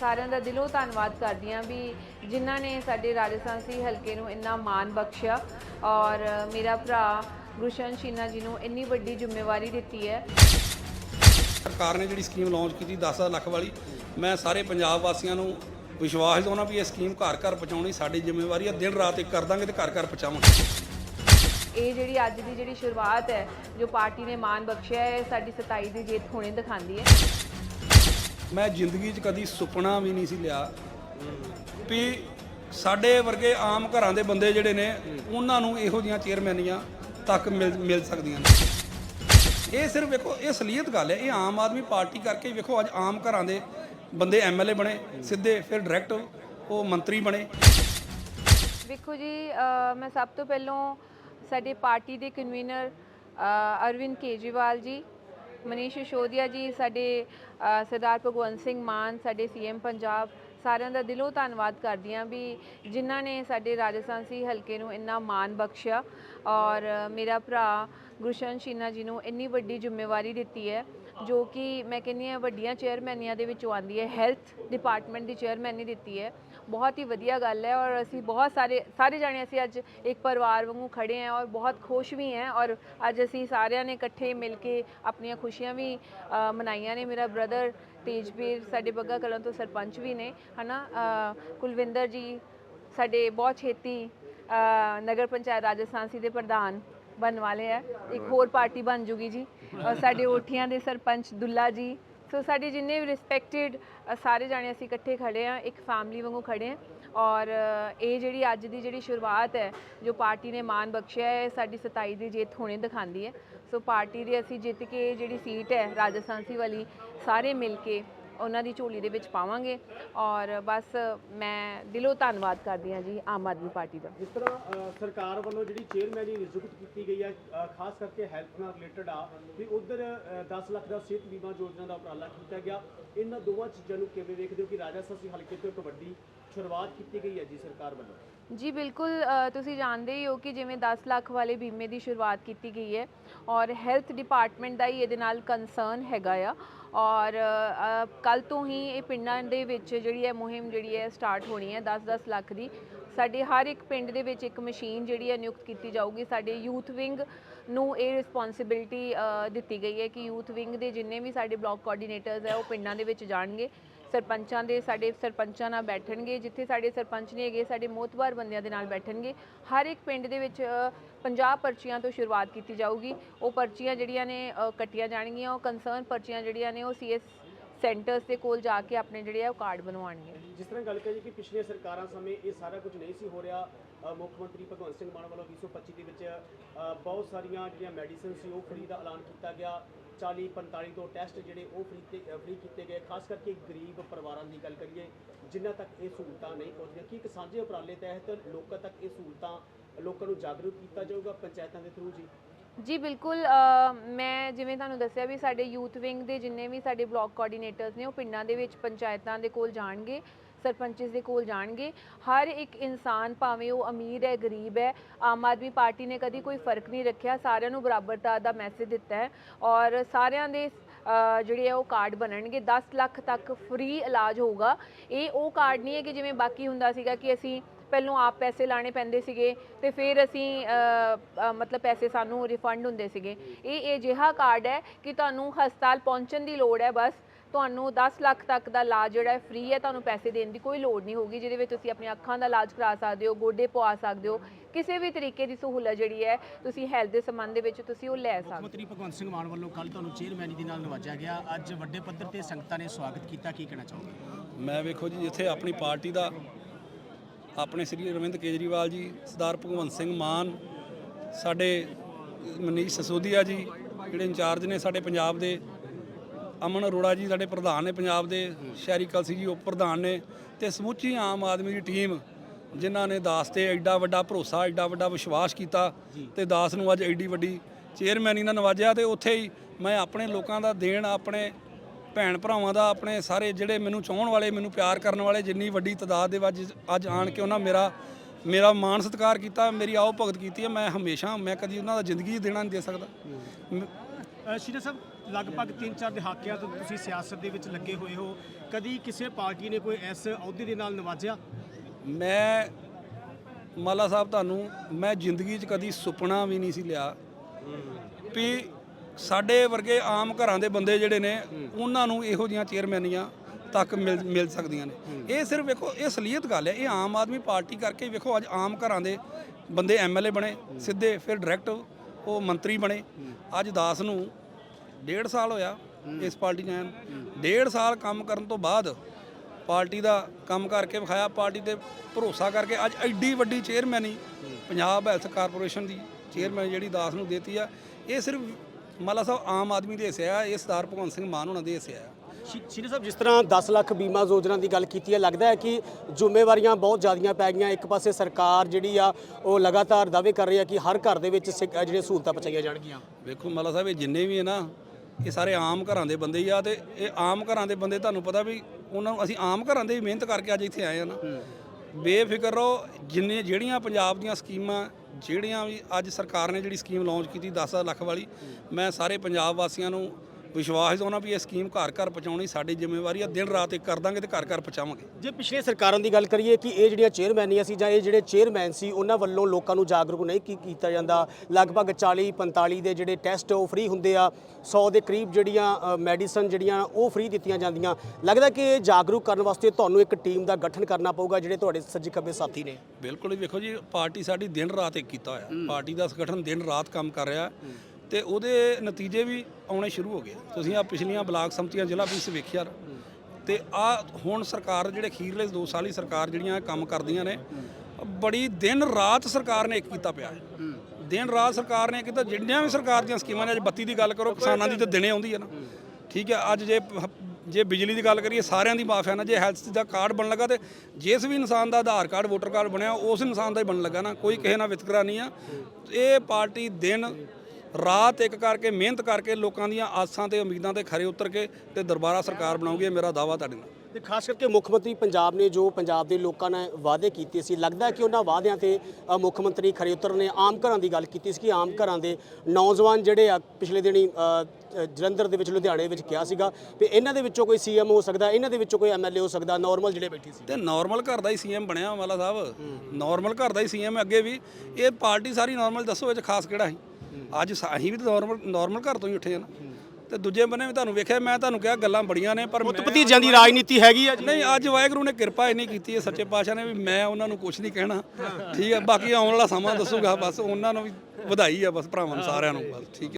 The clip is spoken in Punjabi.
ਸਾਰਿਆਂ ਦਾ ਦਿਲੋਂ ਧੰਨਵਾਦ ਕਰਦੀ ਹਾਂ ਵੀ ਜਿਨ੍ਹਾਂ ਨੇ ਸਾਡੇ ਰਾਜਸਥਾਨੀ ਹਲਕੇ ਨੂੰ ਇੰਨਾ ਮਾਣ ਬਖਸ਼ਿਆ ਔਰ ਮੇਰਾ ਭਰਾ ਗੁਸ਼ਨ ਸ਼ੀਨਾ ਜੀ ਨੂੰ ਇੰਨੀ ਵੱਡੀ ਜ਼ਿੰਮੇਵਾਰੀ ਦਿੱਤੀ ਹੈ। ਸਰਕਾਰ ਨੇ ਜਿਹੜੀ ਸਕੀਮ ਲਾਂਚ ਕੀਤੀ 10 ਲੱਖ ਵਾਲੀ ਮੈਂ ਸਾਰੇ ਪੰਜਾਬ ਵਾਸੀਆਂ ਨੂੰ ਵਿਸ਼ਵਾਸ ਦਿਵਾਉਣਾ ਵੀ ਇਹ ਸਕੀਮ ਘਰ ਘਰ ਪਹੁੰਚਾਉਣੀ ਸਾਡੀ ਜ਼ਿੰਮੇਵਾਰੀ ਹੈ। ਦਿਨ ਰਾਤ ਇੱਕ ਕਰ ਦਾਂਗੇ ਤੇ ਘਰ ਘਰ ਪਹੁੰਚਾਵਾਂਗੇ। ਇਹ ਜਿਹੜੀ ਅੱਜ ਦੀ ਜਿਹੜੀ ਸ਼ੁਰੂਆਤ ਹੈ ਜੋ ਪਾਰਟੀ ਨੇ ਮਾਣ ਬਖਸ਼ਿਆ ਹੈ ਇਹ ਸਾਡੀ 27 ਦੀ ਜਿੱਤ ਹੁਣੇ ਦਿਖਾਉਂਦੀ ਹੈ। ਮੈਂ ਜ਼ਿੰਦਗੀ 'ਚ ਕਦੀ ਸੁਪਨਾ ਵੀ ਨਹੀਂ ਸੀ ਲਿਆ ਵੀ ਸਾਡੇ ਵਰਗੇ ਆਮ ਘਰਾਂ ਦੇ ਬੰਦੇ ਜਿਹੜੇ ਨੇ, ਉਹਨਾਂ ਨੂੰ ਇਹੋ ਜੀਆਂ ਚੇਅਰਮੈਨੀਆਂ ਤੱਕ ਮਿਲ ਮਿਲ ਸਕਦੀਆਂ ਨੇ। ਇਹ ਸਿਰਫ ਵੇਖੋ, ਇਹ ਸਲੀਅਤ ਗੱਲ ਹੈ। ਇਹ ਆਮ ਆਦਮੀ ਪਾਰਟੀ ਕਰਕੇ ਵੇਖੋ, ਅੱਜ ਆਮ ਘਰਾਂ ਦੇ ਬੰਦੇ ਐਮਐਲਏ ਬਣੇ, ਸਿੱਧੇ ਫਿਰ ਡਾਇਰੈਕਟ ਉਹ ਮੰਤਰੀ ਬਣੇ। ਵੇਖੋ ਜੀ ਮੈਂ ਸਭ ਤੋਂ ਪਹਿਲਾਂ ਸਾਡੇ ਪਾਰਟੀ ਦੇ ਕਨਵੀਨਰ ਅਰਵਿੰਦ ਕੇਜਰੀਵਾਲ ਜੀ ਮਨੀਸ਼ ਸਿਸੋਦੀਆ ਜੀ, ਸਾਡੇ ਸਰਦਾਰ ਭਗਵੰਤ ਸਿੰਘ ਮਾਨ, ਸਾਡੇ ਸੀਐਮ ਪੰਜਾਬ, ਸਾਰਿਆਂ ਦਾ ਦਿਲੋਂ ਧੰਨਵਾਦ ਕਰਦੀ ਹਾਂ ਵੀ ਜਿਨ੍ਹਾਂ ਨੇ ਸਾਡੇ ਰਾਜਸਥਾਨ ਸੀ ਹਲਕੇ ਨੂੰ ਇੰਨਾ ਮਾਣ ਬਖਸ਼ਿਆ ਔਰ ਮੇਰਾ ਭਰਾ ਗੁਰਸ਼ਨ ਸ਼ੀਨਾ ਜੀ ਨੂੰ ਇੰਨੀ ਵੱਡੀ ਜ਼ਿੰਮੇਵਾਰੀ ਦਿੱਤੀ ਹੈ। ਜੋ ਕਿ ਮੈਂ ਕਹਿੰਦੀ ਹਾਂ ਵੱਡੀਆਂ ਚੇਅਰਮੈਨੀਆਂ ਦੇ ਵਿੱਚੋਂ ਆਉਂਦੀ ਹੈ ਹੈਲਥ ਡਿਪਾਰਟਮੈਂਟ ਦੀ ਚੇਅਰਮੈਨੀ ਦਿੱਤੀ ਹੈ। ਬਹੁਤ ਹੀ ਵਧੀਆ ਗੱਲ ਹੈ ਔਰ ਅਸੀਂ ਬਹੁਤ ਸਾਰੇ ਸਾਰੇ ਜਾਣੇ ਅਸੀਂ ਅੱਜ ਇੱਕ ਪਰਿਵਾਰ ਵਾਂਗੂ ਖੜੇ ਹਾਂ ਔਰ ਬਹੁਤ ਖੁਸ਼ ਵੀ ਹਾਂ ਔਰ ਅੱਜ ਅਸੀਂ ਸਾਰਿਆਂ ਨੇ ਇਕੱਠੇ ਮਿਲ ਕੇ ਆਪਣੀਆਂ ਖੁਸ਼ੀਆਂ ਵੀ ਮਨਾਈਆਂ ਨੇ। ਮੇਰਾ ਬ੍ਰਦਰ ਤੇਜਵੀਰ ਸਾਡੇ ਬੱਗਾ ਕਲਾਂ ਤੋਂ ਸਰਪੰਚ ਵੀ ਨੇ ਹਨਾ? ਕੁਲਵਿੰਦਰ ਜੀ ਸਾਡੇ ਬਹੁਤ ਛੇਤੀ ਨਗਰ ਪੰਚਾਇਤ ਰਾਜਸਥਾਨੀ ਦੇ ਪ੍ਰਧਾਨ ਬਣਨ ਵਾਲੇ ਹੈ। ਇੱਕ ਹੋਰ ਪਾਰਟੀ ਬਣ ਜੂਗੀ ਜੀ। ਔਰ ਸਾਡੇ ਓਠੀਆਂ ਦੇ ਸਰਪੰਚ ਦੁੱਲਾ ਜੀ। ਸੋ ਸਾਡੇ ਜਿੰਨੇ ਵੀ ਰਿਸਪੈਕਟਡ ਸਾਰੇ ਜਾਣੇ ਅਸੀਂ ਇਕੱਠੇ ਖੜੇ ਆ ਇੱਕ ਫੈਮਿਲੀ ਵਾਂਗੂ ਖੜੇ ਆ ਔਰ ਇਹ ਜਿਹੜੀ ਅੱਜ ਦੀ ਜਿਹੜੀ ਸ਼ੁਰੂਆਤ ਹੈ, ਜੋ ਪਾਰਟੀ ਨੇ ਮਾਣ ਬਖਸ਼ਿਆ ਹੈ, ਇਹ ਸਾਡੀ 27 ਦੀ ਜਿੱਤ ਹੋਣੇ ਦਿਖਾਉਂਦੀ ਹੈ। ਸੋ ਪਾਰਟੀ ਦੀ ਅਸੀਂ ਜਿੱਤ ਕੇ ਜਿਹੜੀ ਸੀਟ ਹੈ, ਰਾਜਸਥਾਨੀ ਵਾਲੀ, ਸਾਰੇ ਮਿਲ ਕੇ ਉਹਨਾਂ ਦੀ ਝੋਲੀ ਦੇ ਵਿੱਚ ਪਾਵਾਂਗੇ ਔਰ ਬਸ ਮੈਂ ਦਿਲੋਂ ਧੰਨਵਾਦ ਕਰਦੀ ਹਾਂ ਜੀ ਆਮ ਆਦਮੀ ਪਾਰਟੀ ਦਾ। ਜਿਸ ਤਰ੍ਹਾਂ ਸਰਕਾਰ ਵੱਲੋਂ ਜਿਹੜੀ ਚੇਅਰਮੈਨ ਦੀ ਨਿਯੁਕਤ ਕੀਤੀ ਗਈ ਹੈ ਖਾਸ ਕਰਕੇ ਹੈਲਥ ਨਾਲ ਰਿਲੇਟਡ ਆ, ਵੀ ਉਧਰ 10 ਲੱਖ ਦਾ ਸਿਹਤ ਬੀਮਾ ਯੋਜਨਾ ਦਾ ਉਪਰਾਲਾ ਕੀਤਾ ਗਿਆ। ਇਹਨਾਂ ਦੋਵਾਂ ਚੀਜ਼ਾਂ ਨੂੰ ਕਿਵੇਂ ਵੇਖਦੇ ਹੋ ਕਿ ਰਾਜਾ ਸਸੀ ਹਲਕੇ ਤੋਂ ਇੱਕ ਵੱਡੀ ਸ਼ੁਰੂਆਤ ਕੀਤੀ ਗਈ ਹੈ ਜੀ ਸਰਕਾਰ ਵੱਲੋਂ? ਜੀ ਬਿਲਕੁਲ ਅ, ਤੁਸੀਂ ਜਾਣਦੇ ਹੀ ਹੋ ਕਿ ਜਿਵੇਂ 10 ਲੱਖ ਵਾਲੇ ਬੀਮੇ ਦੀ ਸ਼ੁਰੂਆਤ ਕੀਤੀ ਗਈ ਹੈ ਔਰ ਹੈਲਥ ਡਿਪਾਰਟਮੈਂਟ ਦਾ ਹੀ ਇਹਦੇ ਨਾਲ ਕੰਸਰਨ ਹੈਗਾ ਆ ਔਰ ਕੱਲ ਤੋਂ ਹੀ ਇਹ ਪਿੰਡਾਂ ਦੇ ਵਿੱਚ ਜਿਹੜੀ ਹੈ ਮੁਹਿੰਮ ਜਿਹੜੀ ਹੈ ਸਟਾਰਟ ਹੋਣੀ ਹੈ 10-10 ਲੱਖ ਦੀ। ਸਾਡੇ ਹਰ ਇੱਕ ਪਿੰਡ ਦੇ ਵਿੱਚ ਇੱਕ ਮਸ਼ੀਨ ਜਿਹੜੀ ਹੈ ਨਿਯੁਕਤ ਕੀਤੀ ਜਾਊਗੀ। ਸਾਡੇ ਯੂਥ ਵਿੰਗ ਨੂੰ ਇਹ ਰਿਸਪੌਂਸਿਬਿਲਟੀ ਦਿੱਤੀ ਗਈ ਹੈ ਕਿ ਯੂਥ ਵਿੰਗ ਦੇ ਜਿੰਨੇ ਵੀ ਸਾਡੇ ਬਲਾਕ ਕੋਆਰਡੀਨੇਟਰਸ ਹੈ ਉਹ ਪਿੰਡਾਂ ਦੇ ਵਿੱਚ ਜਾਣਗੇ। ਸਰਪੰਚਾਂ ਦੇ ਸਾਡੇ ਸਰਪੰਚਾਂ ਨਾਲ ਬੈਠਣਗੇ ਜਿੱਥੇ ਸਾਡੇ ਸਰਪੰਚ ਨੇ ਹੈਗੇ ਸਾਡੇ ਮੋਤਬਾਰ ਬੰਦਿਆਂ ਦੇ ਨਾਲ ਬੈਠਣਗੇ। ਹਰ ਇੱਕ ਪਿੰਡ ਦੇ ਵਿੱਚ ਅ, 50 ਪਰਚੀਆਂ ਤੋਂ ਸ਼ੁਰੂਆਤ ਕੀਤੀ ਜਾਊਗੀ। ਉਹ ਪਰਚੀਆਂ ਜਿਹੜੀਆਂ ਨੇ ਕੱਟੀਆਂ ਜਾਣਗੀਆਂ। ਉਹ ਕੰਸਰਨ ਪਰਚੀਆਂ ਜਿਹੜੀਆਂ ਨੇ ਉਹ ਸੀਐਸ ਸੈਂਟਰਸ ਦੇ ਕੋਲ ਜਾ ਕੇ ਆਪਣੇ ਜਿਹੜੇ ਆ ਉਹ ਕਾਰਡ ਬਣਵਾਉਣਗੇ। ਜਿਸ ਤਰ੍ਹਾਂ ਗੱਲ ਕਰੀ ਕਿ ਪਿਛਲੀਆਂ ਸਰਕਾਰਾਂ ਸਮੇਂ ਇਹ ਸਾਰਾ ਕੁਝ ਨਹੀਂ ਸੀ ਹੋ ਰਿਹਾ ਮੁੱਖ ਮੰਤਰੀ ਭਗਵੰਤ ਸਿੰਘ ਮਾਨ ਵੱਲੋਂ 2025 ਦੇ ਵਿੱਚ ਬਹੁਤ ਸਾਰੀਆਂ ਜਿਹੜੀਆਂ ਮੈਡੀਸਨ ਸੀ ਉਹ ਫ੍ਰੀ ਦਾ ਐਲਾਨ ਕੀਤਾ ਗਿਆ। 40 45 ਤੋਂ ਟੈਸਟ ਜਿਹੜੇ ਉਹ ਫ੍ਰੀ ਤੇ ਫ੍ਰੀ ਕੀਤੇ ਗਏ। ਖਾਸ ਕਰਕੇ ਗਰੀਬ ਪਰਿਵਾਰਾਂ ਦੀ ਗੱਲ ਕਰੀਏ, ਜਿਨ੍ਹਾਂ ਤੱਕ ਇਹ ਸਹੂਲਤਾਂ ਨਹੀਂ ਪਹੁੰਚਦੀਆਂ ਕੀ ਇੱਕ ਸਾਂਝੇ ਉਪਰਾਲੇ ਤਹਿਤ ਲੋਕਾਂ ਤੱਕ ਇਹ ਸਹੂਲਤਾਂ ਲੋਕਾਂ ਨੂੰ ਜਾਗਰੂਕ ਕੀਤਾ ਜਾਊਗਾ ਪੰਚਾਇਤਾਂ ਦੇ ਥਰੂ ਜੀ? ਜੀ ਬਿਲਕੁਲ ਮੈਂ ਜਿਵੇਂ ਤੁਹਾਨੂੰ ਦੱਸਿਆ ਵੀ ਸਾਡੇ ਯੂਥ ਵਿੰਗ ਦੇ ਜਿੰਨੇ ਵੀ ਸਾਡੇ ਬਲਾਕ ਕੋਆਰਡੀਨੇਟਰਸ ਨੇ ਉਹ ਪਿੰਡਾਂ ਦੇ ਵਿੱਚ ਪੰਚਾਇਤਾਂ ਦੇ ਕੋਲ ਜਾਣਗੇ, ਸਰਪੰਚਸ ਦੇ ਕੋਲ ਜਾਣਗੇ। ਹਰ ਇੱਕ ਇਨਸਾਨ ਭਾਵੇਂ ਉਹ ਅਮੀਰ ਹੈ, ਗਰੀਬ ਹੈ, ਆਮ ਆਦਮੀ ਪਾਰਟੀ ਨੇ ਕਦੀ ਕੋਈ ਫ਼ਰਕ ਨਹੀਂ ਰੱਖਿਆ, ਸਾਰਿਆਂ ਨੂੰ ਬਰਾਬਰਤਾ ਦਾ ਮੈਸੇਜ ਦਿੱਤਾ ਹੈ ਔਰ ਸਾਰਿਆਂ ਦੇ ਜਿਹੜੇ ਆ ਉਹ ਕਾਰਡ ਬਣਨਗੇ 10 ਲੱਖ ਤੱਕ ਫ੍ਰੀ ਇਲਾਜ ਹੋਊਗਾ। ਇਹ ਉਹ ਕਾਰਡ ਨਹੀਂ ਹੈ ਕਿ ਜਿਵੇਂ ਬਾਕੀ ਹੁੰਦਾ ਸੀਗਾ ਕਿ ਅਸੀਂ ਪਹਿਲੋਂ ਆਪ ਪੈਸੇ ਲਾਣੇ ਪੈਂਦੇ ਸੀਗੇ ਤੇ ਫਿਰ ਅਸੀਂ ਮਤਲਬ ਪੈਸੇ ਸਾਨੂੰ ਰਿਫੰਡ ਹੁੰਦੇ ਸੀਗੇ। ਇਹ ਇਹ ਅਜਿਹਾ ਕਾਰਡ ਹੈ ਕਿ ਤੁਹਾਨੂੰ ਹਸਪਤਾਲ ਪਹੁੰਚਣ ਦੀ ਲੋੜ ਹੈ ਬਸ। ਤੁਹਾਨੂੰ 10 ਲੱਖ ਤੱਕ ਦਾ ਇਲਾਜ ਜਿਹੜਾ ਹੈ ਫ੍ਰੀ ਹੈ ਤੁਹਾਨੂੰ ਪੈਸੇ ਦੇਣ ਦੀ ਕੋਈ ਲੋੜ ਨਹੀਂ ਹੋਗੀ ਜਿਹਦੇ ਵਿੱਚ ਤੁਸੀਂ ਆਪਣੀਆਂ ਅੱਖਾਂ ਦਾ ਇਲਾਜ ਕਰਾ ਸਕਦੇ ਹੋ ਗੋਡੇ ਪਵਾ ਸਕਦੇ ਹੋ। ਕਿਸੇ ਵੀ ਤਰੀਕੇ ਦੀ ਸਹੂਲਤ ਜਿਹੜੀ ਹੈ ਤੁਸੀਂ ਹੈਲਥ ਦੇ ਸੰਬੰਧ ਦੇ ਵਿੱਚ ਤੁਸੀਂ ਉਹ ਲੈ ਸਕਦੇ ਹੋ। ਮੰਤਰੀ ਭਗਵੰਤ ਸਿੰਘ ਮਾਨ ਵੱਲੋਂ ਕੱਲ ਤੁਹਾਨੂੰ ਚੇਅਰਮੈਨੀ ਦੇ ਨਾਲ ਨਵਾਜਿਆ ਗਿਆ। ਅੱਜ ਵੱਡੇ ਪੱਧਰ ਤੇ ਸੰਗਤਾਂ ਨੇ ਸਵਾਗਤ ਕੀਤਾ ਕੀ ਕਹਿਣਾ ਚਾਹੋਗੇ? ਮੈਂ ਵੇਖੋ ਜੀ ਜਿੱਥੇ ਆਪਣੀ ਪਾਰਟੀ ਦਾ ਆਪਣੇ ਸ੍ਰੀ ਅਰਵਿੰਦ ਕੇਜਰੀਵਾਲ ਜੀ ਸਰਦਾਰ ਭਗਵੰਤ ਸਿੰਘ ਮਾਨ ਸਾਡੇ ਮਨੀਸ਼ ਸਸੋਦੀਆ ਜੀ ਜਿਹੜੇ ਇੰਚਾਰਜ ਨੇ ਸਾਡੇ ਪੰਜਾਬ ਦੇ ਅਮਨ ਅਰੋੜਾ ਜੀ ਸਾਡੇ ਪ੍ਰਧਾਨ ਨੇ ਪੰਜਾਬ ਦੇ ਸ਼ਹਿਰੀ ਕਲਸੀ ਜੀ ਉਪ ਪ੍ਰਧਾਨ ਨੇ ਤੇ ਸਮੁੱਚੀ ਆਮ ਆਦਮੀ ਦੀ ਟੀਮ ਜਿਨ੍ਹਾਂ ਨੇ ਦਾਸ ਤੇ ਐਡਾ ਵੱਡਾ ਭਰੋਸਾ ਐਡਾ ਵੱਡਾ ਵਿਸ਼ਵਾਸ ਕੀਤਾ ਤੇ ਦਾਸ ਨੂੰ ਅੱਜ ਐਡੀ ਵੱਡੀ ਚੇਅਰਮੈਨੀ ਨਾਲ ਨਵਾਜਿਆ ਤੇ ਉੱਥੇ ਹੀ ਮੈਂ ਆਪਣੇ ਲੋਕਾਂ ਦਾ ਦੇਣ ਆਪਣੇ ਭੈਣ ਭਰਾਵਾਂ ਦਾ ਆਪਣੇ ਸਾਰੇ ਜਿਹੜੇ ਮੈਨੂੰ ਚਾਹਣ ਵਾਲੇ ਮੈਨੂੰ ਪਿਆਰ ਕਰਨ ਵਾਲੇ ਜਿੰਨੀ ਵੱਡੀ ਤਾਦਾਦ ਦੇ ਵਿੱਚ ਅੱਜ ਆਣ ਕੇ ਉਹਨਾਂ ਮੇਰਾ ਮੇਰਾ ਮਾਣ ਸਤਿਕਾਰ ਕੀਤਾ ਮੇਰੀ ਆਓ ਭਗਤ ਕੀਤੀ ਹੈ। ਮੈਂ ਹਮੇਸ਼ਾ ਮੈਂ ਕਦੀ ਉਹਨਾਂ ਦਾ ਜ਼ਿੰਦਗੀ ਦੇਣਾ ਨਹੀਂ ਦੇ ਸਕਦਾ। ਸ਼ੀਨਾ ਸਾਹਿਬ ਲਗਭਗ 3-4 ਦਹਾਕਿਆਂ ਤੋਂ ਤੁਸੀਂ ਸਿਆਸਤ ਦੇ ਵਿੱਚ ਲੱਗੇ ਹੋਏ ਹੋ। ਕਦੀ ਕਿਸੇ ਪਾਰਟੀ ਨੇ ਕੋਈ ਇਸ ਅਹੁਦੇ ਦੇ ਨਾਲ ਨਵਾਜਿਆ? ਮੈਂ ਮਾਲਾ ਸਾਹਿਬ ਤੁਹਾਨੂੰ ਮੈਂ ਜ਼ਿੰਦਗੀ 'ਚ ਕਦੀ ਸੁਪਨਾ ਵੀ ਨਹੀਂ ਸੀ ਲਿਆ ਵੀ ਸਾਡੇ ਵਰਗੇ ਆਮ ਘਰਾਂ ਦੇ ਬੰਦੇ ਜਿਹੜੇ ਨੇ ਉਹਨਾਂ ਨੂੰ ਇਹੋ ਜੀਆਂ ਚੇਅਰਮੈਨੀਆਂ ਤੱਕ ਮਿਲ ਮਿਲ ਸਕਦੀਆਂ ਨੇ। ਇਹ ਸਿਰਫ ਵੇਖੋ ਇਹ ਅਸਲੀਅਤ ਗੱਲ ਹੈ। ਇਹ ਆਮ ਆਦਮੀ ਪਾਰਟੀ ਕਰਕੇ ਵੇਖੋ ਅੱਜ ਆਮ ਘਰਾਂ ਦੇ ਬੰਦੇ ਐਮਐਲਏ ਬਣੇ ਸਿੱਧੇ ਫਿਰ ਡਾਇਰੈਕਟ ਉਹ ਮੰਤਰੀ ਬਣੇ। ਅੱਜ ਦਾਸ ਨੂੰ ਡੇਢ ਸਾਲ ਹੋਇਆ ਇਸ ਪਾਰਟੀ 'ਚ ਆਇਆ ਡੇਢ ਸਾਲ ਕੰਮ ਕਰਨ ਤੋਂ ਬਾਅਦ ਪਾਰਟੀ ਦਾ ਕੰਮ ਕਰਕੇ ਵਿਖਾਇਆ ਪਾਰਟੀ ਤੇ ਭਰੋਸਾ ਕਰਕੇ ਅੱਜ ਐਡੀ ਵੱਡੀ ਚੇਅਰਮੈਨੀ ਪੰਜਾਬ ਹੈਲਥ ਕਾਰਪੋਰੇਸ਼ਨ ਦੀ ਚੇਅਰਮੈਨ ਜਿਹੜੀ ਦਾਸ ਨੂੰ ਦੇਤੀ ਆ ਇਹ ਸਿਰਫ ਮਾਲਾ ਸਾਹਿਬ ਆਮ ਆਦਮੀ ਦੇ ਹਿੱਸੇ ਆ ਇਹ ਸਰਦਾਰ ਭਗਵੰਤ ਸਿੰਘ ਮਾਨ ਉਹਨਾਂ ਦੇ ਹਿੱਸੇ ਆ। ਸ਼ੀ- ਸ਼ੀਨਾ ਸਾਹਿਬ ਜਿਸ ਤਰ੍ਹਾਂ 10 ਲੱਖ ਬੀਮਾ ਯੋਜਨਾ ਦੀ ਗੱਲ ਕੀਤੀ ਹੈ ਲੱਗਦਾ ਹੈ ਕਿ ਜ਼ਿੰਮੇਵਾਰੀਆਂ ਬਹੁਤ ਜ਼ਿਆਦੀਆਂ ਪੈ ਗਈਆਂ। ਇੱਕ ਪਾਸੇ ਸਰਕਾਰ ਜਿਹੜੀ ਆ ਉਹ ਲਗਾਤਾਰ ਦਾਅਵੇ ਕਰ ਰਹੀ ਹੈ ਕਿ ਹਰ ਘਰ ਦੇ ਵਿੱਚ ਸਿ- ਅ ਜਿਹੜੀਆਂ ਸਹੂਲਤਾਂ ਪਹੁੰਚਾਈਆਂ ਜਾਣਗੀਆਂ। ਵੇਖੋ ਮਾਲਾ ਸਾਹਿਬ ਇਹ ਜਿੰਨੇ ਵੀ ਹੈ ਨਾ ਇਹ ਸਾਰੇ ਆਮ ਘਰਾਂ ਦੇ ਬੰਦੇ ਹੀ ਆ ਤੇ ਇਹ ਆਮ ਘਰਾਂ ਦੇ ਬੰਦੇ ਤੁਹਾਨੂੰ ਪਤਾ ਵੀ ਉਹਨਾਂ ਨੂੰ ਅਸੀਂ ਆਮ ਘਰਾਂ ਦੇ ਵੀ ਮਿਹਨਤ ਕਰਕੇ ਅੱਜ ਇੱਥੇ ਆਏ ਆ ਨਾ। ਬੇਫਿਕਰ ਰਹੋ ਜਿੰਨੇ ਜਿਹੜੀਆਂ ਪੰਜਾਬ ਦੀਆਂ ਸਕੀਮਾਂ ਜਿਹੜੀਆਂ ਵੀ ਅੱਜ ਸਰਕਾਰ ਨੇ ਜਿਹੜੀ ਸਕੀਮ ਲਾਂਚ ਕੀਤੀ 10 ਲੱਖ ਵਾਲੀ, ਮੈਂ ਸਾਰੇ ਪੰਜਾਬ ਵਾਸੀਆਂ ਨੂੰ ਵਿਸ਼ਵਾਸ ਦਿਵਾਉਣਾ ਵੀ ਇਹ ਸਕੀਮ ਘਰ ਘਰ ਪਹੁੰਚਾਉਣੀ ਸਾਡੀ ਜ਼ਿੰਮੇਵਾਰੀ ਆ ਦਿਨ ਰਾਤ ਇੱਕ ਕਰ ਦਾਂਗੇ ਤੇ ਘਰ ਘਰ ਪਹੁੰਚਾਵਾਂਗੇ। ਜੇ ਪਿਛਲੇ ਸਰਕਾਰਾਂ ਦੀ ਗੱਲ ਕਰੀਏ ਕਿ ਇਹ ਜਿਹੜੀਆਂ ਚੇਅਰਮੈਨੀਆਂ ਸੀ ਜਾਂ ਇਹ ਜਿਹੜੇ ਚੇਅਰਮੈਨ ਸੀ ਉਹਨਾਂ ਵੱਲੋਂ ਲੋਕਾਂ ਨੂੰ ਜਾਗਰੂਕ ਨਹੀਂ ਕੀ ਕੀਤਾ ਜਾਂਦਾ। ਲਗਭਗ 40 45 ਦੇ ਜਿਹੜੇ ਟੈਸਟ ਉਹ ਫ੍ਰੀ ਹੁੰਦੇ ਆ 100 ਦੇ ਕਰੀਬ ਜਿਹੜੀਆਂ ਮੈਡੀਸਨ ਜਿਹੜੀਆਂ ਉਹ ਫ੍ਰੀ ਦਿੱਤੀਆਂ ਜਾਂਦੀਆਂ। ਲੱਗਦਾ ਕਿ ਇਹ ਜਾਗਰੂਕ ਕਰਨ ਵਾਸਤੇ ਤੁਹਾਨੂੰ ਇੱਕ ਟੀਮ ਦਾ ਗਠਨ ਕਰਨਾ ਪਊਗਾ ਜਿਹੜੇ ਤੁਹਾਡੇ ਸੱਜੇ ਖੱਬੇ ਸਾਥੀ ਨੇ। ਬਿਲਕੁਲ ਵੇਖੋ ਜੀ ਪਾਰਟੀ ਸਾਡੀ ਦਿਨ ਰਾਤ ਇੱਕ ਕੀਤਾ ਹੋਇਆ। ਪਾਰਟੀ ਦਾ ਸੰਗਠਨ ਦਿਨ ਰਾਤ ਕੰਮ ਕਰ ਰਿਹਾ। ਤੇ ਉਹਦੇ ਨਤੀਜੇ ਵੀ ਆਉਣੇ ਸ਼ੁਰੂ ਹੋ ਗਏ। ਤੁਸੀਂ ਆ ਪਿਛਲੀਆਂ ਬਲਾਕ ਸੰਮਤੀਆਂ ਜ਼ਿਲ੍ਹਾ ਪੁਲਿਸ ਵੇਖਿਆ। ਨਾ। ਤੇ ਆ ਹੁਣ ਸਰਕਾਰ ਜਿਹੜੇ ਅਖੀਰਲੇ 2 ਸਾਲ ਹੀ ਸਰਕਾਰ ਜਿਹੜੀਆਂ ਕੰਮ ਕਰਦੀਆਂ ਨੇ, ਬੜੀ ਦਿਨ ਰਾਤ ਸਰਕਾਰ ਨੇ ਇੱਕ ਕੀਤਾ ਪਿਆ। ਦਿਨ ਰਾਤ ਸਰਕਾਰ ਨੇ ਕੀਤਾ, ਜਿੰਨੀਆਂ ਵੀ ਸਰਕਾਰ ਦੀਆਂ ਸਕੀਮਾਂ ਨੇ, ਅੱਜ ਬੱਤੀ ਦੀ ਗੱਲ ਕਰੋ, ਕਿਸਾਨਾਂ ਦੀ ਤਾਂ ਦਿਨੇ ਆਉਂਦੀ ਹੈ ਨਾ। ਠੀਕ ਹੈ, ਅੱਜ ਜੇ ਜੇ ਬਿਜਲੀ ਦੀ ਗੱਲ ਕਰੀਏ, ਸਾਰਿਆਂ ਦੀ ਮਾਫ ਹੈ ਨਾ, ਜੇ ਹੈਲਥ ਦਾ ਕਾਰਡ ਬਣ ਲੱਗਾ ਤੇ ਜਿਸ ਵੀ ਇਨਸਾਨ ਦਾ ਆਧਾਰ ਕਾਰਡ, ਵੋਟਰ ਕਾਰਡ ਬਣਿਆ, ਉਸ ਇਨਸਾਨ ਦਾ ਹੀ ਬਣਨ ਲੱਗਾ ਨਾ। ਕੋਈ ਕਿਸੇ ਨਾਲ ਵਿਤਕਰਾ ਨਹੀਂ ਆ। ਇਹ ਪਾਰਟੀ ਦਿਨ ਰਾਤ ਇੱਕ ਕਰਕੇ ਮਿਹਨਤ ਕਰਕੇ ਲੋਕਾਂ ਦੀਆਂ ਆਸਾਂ ਤੇ ਉਮੀਦਾਂ ਤੇ ਖਰੇ ਉਤਰ ਕੇ ਤੇ ਦਰਬਾਰਾ ਸਰਕਾਰ ਬਣਾਉਗੀ ਇਹ ਮੇਰਾ ਦਾਵਾ ਤੁਹਾਡੇ ਨਾਲ। ਤੇ ਖਾਸ ਕਰਕੇ ਮੁੱਖ ਮੰਤਰੀ ਪੰਜਾਬ ਨੇ ਜੋ ਪੰਜਾਬ ਦੇ ਲੋਕਾਂ ਨਾਲ ਵਾਅਦੇ ਕੀਤੇ ਸੀ ਲੱਗਦਾ ਕਿ ਉਹਨਾਂ ਵਾਅਦਿਆਂ ਤੇ ਅ, ਮੁੱਖ ਮੰਤਰੀ ਖਰੇ ਉਤਰ ਨੇ ਆਮ ਘਰਾਂ ਦੀ ਗੱਲ ਕੀਤੀ ਸੀ ਕਿ ਆਮ ਘਰਾਂ ਦੇ ਨੌਜਵਾਨ ਜਿਹੜੇ ਆ ਪਿਛਲੇ ਦਿਨੀ ਅ, ਅ, ਜਲੰਧਰ ਦੇ ਵਿੱਚ ਲੁਧਿਆਣੇ ਵਿੱਚ ਕਿਹਾ ਸੀਗਾ ਵੀ ਇਹਨਾਂ ਦੇ ਵਿੱਚੋਂ ਕੋਈ ਸੀਐਮ ਹੋ ਸਕਦਾ ਇਹਨਾਂ ਦੇ ਵਿੱਚੋਂ ਕੋਈ ਐਮਐਲਏ ਹੋ ਸਕਦਾ ਨਾਰਮਲ ਜਿਹੜੇ ਬੈਠੇ ਸੀ। ਤੇ ਨਾਰਮਲ ਘਰ ਦਾ ਹੀ ਸੀਐਮ ਬਣਿਆ ਵਾਲਾ ਸਾਹਿਬ। ਨਾਰਮਲ ਘਰ ਦਾ ਹੀ ਸੀਐਮ ਅੱਗੇ ਵੀ ਇਹ ਪਾਰਟੀ ਸਾਰੀ ਨਾਰਮਲ ਦੱਸੋ ਵਿੱਚ ਖਾਸ ਕਿਹੜਾ ਸੀ? ਅੱਜ ਅਸੀਂ ਵੀ ਨਾਰਮਲ ਨਾਰਮਲ ਘਰ ਤੋਂ ਹੀ ਉੱਠੇ ਆ ਨਾ। ਤੇ ਦੂਜੇ ਬੰਨੇ ਵੀ ਤੁਹਾਨੂੰ ਵੇਖਿਆ ਮੈਂ ਤੁਹਾਨੂੰ ਕਿਹਾ ਗੱਲਾਂ ਬੜੀਆਂ ਨੇ ਪਰ ਮੈਂ- ਭਤੀਜਿਆਂ ਦੀ ਰਾਜਨੀਤੀ ਹੈਗੀ ਆ ਨਹੀਂ ਅੱਜ ਵਾਹਿਗੁਰੂ ਨੇ ਕਿਰਪਾ ਇੰਨੀ ਕੀਤੀ ਹੈ ਸੱਚੇ ਪਾਤਸ਼ਾਹ ਨੇ ਵੀ ਮੈਂ ਉਹਨਾਂ ਨੂੰ ਕੁਝ ਨਹੀਂ ਕਹਿਣਾ। ਠੀਕ ਹੈ ਬਾਕੀ ਆਉਣ ਵਾਲਾ ਸਮਾਂ ਦੱਸੂਗਾ ਬਸ ਉਹਨਾਂ ਨੂੰ ਵੀ ਵਧਾਈ ਆ ਬਸ ਭਰਾਵਾਂ ਨੂੰ ਸਾਰਿਆਂ ਨੂੰ ਬਸ ਠੀਕ ਹੈ।